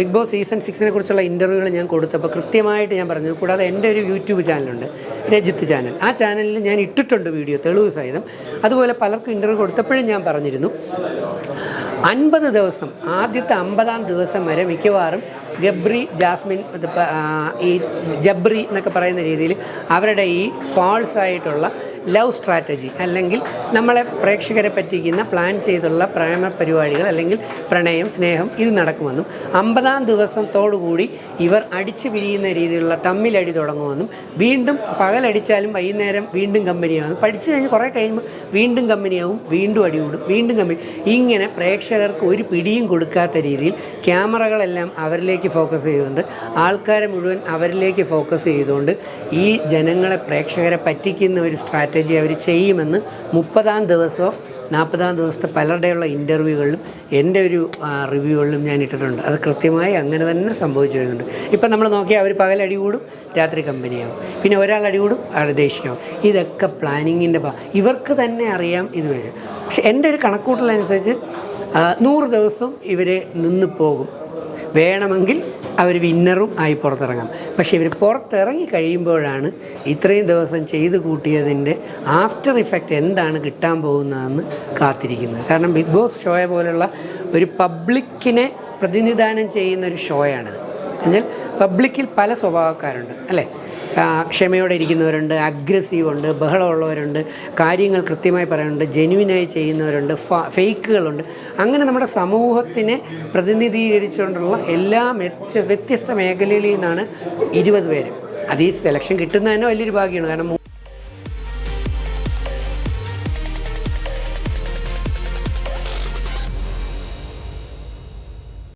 Big boss season സിക്സിനെ കുറിച്ചുള്ള ഇന്റർവ്യൂകൾ ഞാൻ കൊടുത്തപ്പോൾ കൃത്യമായിട്ട് ഞാൻ പറഞ്ഞു. കൂടാതെ എന്റെ ഒരു യൂട്യൂബ് ചാനലുണ്ട് രജിത്ത് ചാനൽ ആ ചാനലിൽ ഞാൻ ഇട്ടിട്ടുണ്ട് വീഡിയോ തെളിവ് സഹിതം. അതുപോലെ പലർക്കും ഇന്റർവ്യൂ കൊടുത്തപ്പോഴും ഞാൻ പറഞ്ഞിരുന്നു അൻപത് ദിവസം ആദ്യത്തെ അമ്പതാം ദിവസം വരെ മിക്കവാറും ഗബ്രി ജാസ്മിൻ ഈ ജബ്രി എന്നൊക്കെ പറയുന്ന രീതിയിൽ അവരുടെ ഈ ഫാൾസ് ആയിട്ടുള്ള ലവ് സ്ട്രാറ്റജി അല്ലെങ്കിൽ നമ്മളെ പ്രേക്ഷകരെ പറ്റിക്കുന്ന പ്ലാൻ ചെയ്തുള്ള പ്രേമ പരിപാടികൾ അല്ലെങ്കിൽ പ്രണയം സ്നേഹം ഇത് നടക്കുമെന്നും അമ്പതാം ദിവസത്തോടുകൂടി ഇവർ അടിച്ചു പിരിയുന്ന രീതിയിലുള്ള തമ്മിലടി തുടങ്ങുമെന്നും വീണ്ടും പകലടിച്ചാലും വൈകുന്നേരം വീണ്ടും കമ്പനിയാകും. പഠിച്ചു കഴിഞ്ഞ് കുറേ കഴിയുമ്പോൾ വീണ്ടും കമ്പനിയാവും വീണ്ടും അടികൂടും വീണ്ടും കമ്പനി. ഇങ്ങനെ പ്രേക്ഷകർക്ക് ഒരു പിടിയും കൊടുക്കാത്ത രീതിയിൽ ക്യാമറകളെല്ലാം അവരിലേക്ക് ഫോക്കസ് ചെയ്തുകൊണ്ട് ആൾക്കാരെ മുഴുവൻ അവരിലേക്ക് ഫോക്കസ് ചെയ്തുകൊണ്ട് ഈ ജനങ്ങളെ പ്രേക്ഷകരെ പറ്റിക്കുന്ന ഒരു സ്ട്രാറ്റജി അവർ ചെയ്യുമെന്ന് മുപ്പതാം ദിവസമോ നാൽപ്പതാം ദിവസത്തെ പലരുടെയുള്ള ഇന്റർവ്യൂകളിലും എന്റെ ഒരു റിവ്യൂകളിലും ഞാൻ ഇട്ടിട്ടുണ്ട്. അത് കൃത്യമായി അങ്ങനെ തന്നെ സംഭവിച്ചു വരുന്നുണ്ട്. ഇപ്പം നമ്മൾ നോക്കിയാൽ അവർ പകൽ അടികൂടും രാത്രി കമ്പനിയാവും പിന്നെ ഒരാൾ അടികൂടും ആൾ ദേഷ്യമാവും ഇതൊക്കെ പ്ലാനിങ്ങിന്റെ ഇവർക്ക് തന്നെ അറിയാം ഇത് വരും പക്ഷെ എന്റെ ഒരു കണക്കൂട്ടലനുസരിച്ച് നൂറ് ദിവസം ഇവരെ നിന്ന് പോകും. വേണമെങ്കിൽ അവർ വിന്നറും ആയി പുറത്തിറങ്ങാം. പക്ഷേ ഇവർ പുറത്തിറങ്ങി കഴിയുമ്പോഴാണ് ഇത്രയും ദിവസം ചെയ്തു കൂട്ടിയതിന്റെ ആഫ്റ്റർ ഇഫക്റ്റ് എന്താണ് കിട്ടാൻ പോകുന്നതെന്ന് കാത്തിരിക്കുന്നത്. കാരണം ബിഗ് ബോസ് ഷോയെ പോലുള്ള ഒരു പബ്ലിക്കിനെ പ്രതിനിധാനം ചെയ്യുന്ന ഒരു ഷോയാണിത്. എന്നാൽ പബ്ലിക്കിൽ പല സ്വഭാവക്കാരുണ്ട് അല്ലേ? ക്ഷമയോടെ ഇരിക്കുന്നവരുണ്ട് അഗ്രസീവ് ഉണ്ട് ബഹളമുള്ളവരുണ്ട് കാര്യങ്ങൾ കൃത്യമായി പറയുന്നുണ്ട് ജെന്യുവിനായി ചെയ്യുന്നവരുണ്ട് ഫേക്കുകളുണ്ട് അങ്ങനെ നമ്മുടെ സമൂഹത്തിനെ പ്രതിനിധീകരിച്ചുകൊണ്ടുള്ള എല്ലാ വ്യത്യ വ്യത്യസ്ത മേഖലകളിൽ നിന്നാണ് ഇരുപത് പേര്. അത് ഈ സെലക്ഷൻ കിട്ടുന്നത് വലിയൊരു ഭാഗ്യമാണ്. കാരണം